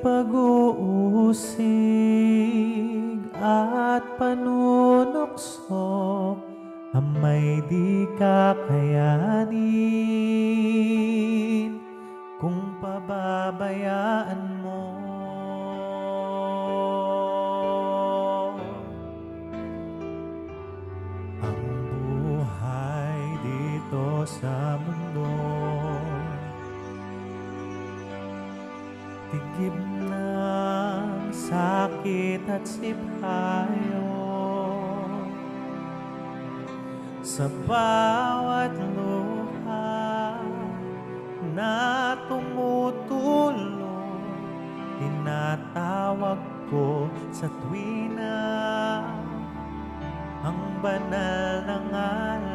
pag-uusig at panunokso Ang may di kakayanin Kung pababayaan mo. Ang buhay dito sa mundo Tigib ng sakit at sipayo Sa bawat luha na tumutulong Tinatawag ko sa tuwina Ang banal na ngalan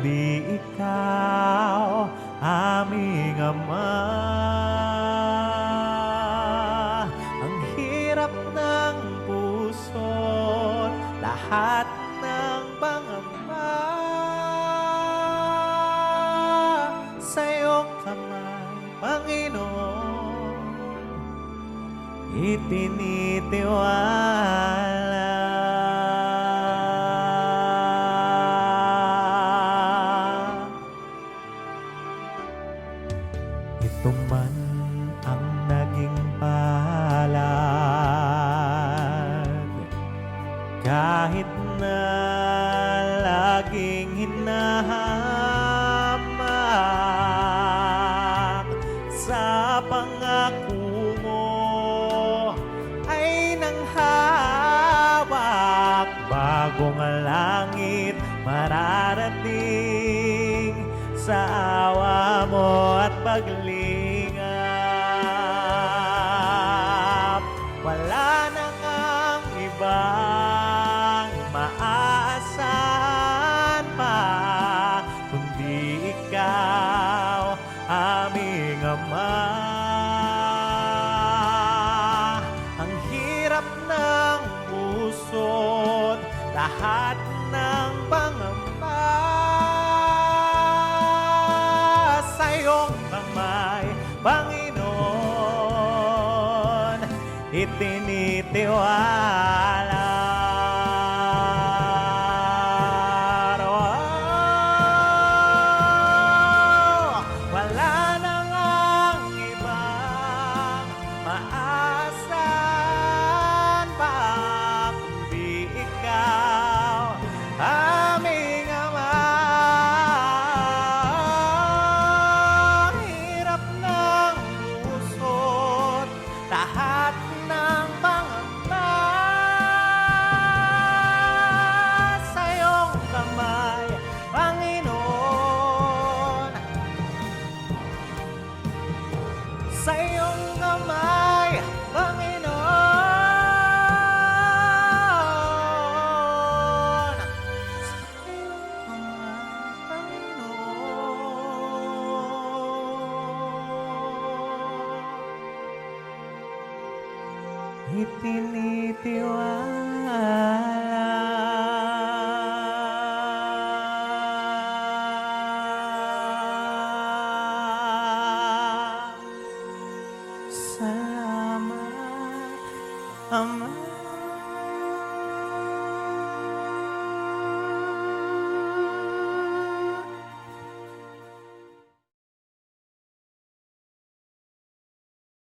Kundi ikaw, aming Ama. Ang hirap ng puso Lahat ng pangamba. Sa iyong kamay, Panginoon itinitiwala Ito man ang naging palad Kahit na laging hinahamak Sa pangako mo ay nanghawak Bagong langit mararating Sa awa mo paglingap. Wala nang ang ibang maaasahan pa Kundi ikaw, aming Ama. Ang hirap ng puso't lahat Itinitiwala itinitiwala Salamat, Ama.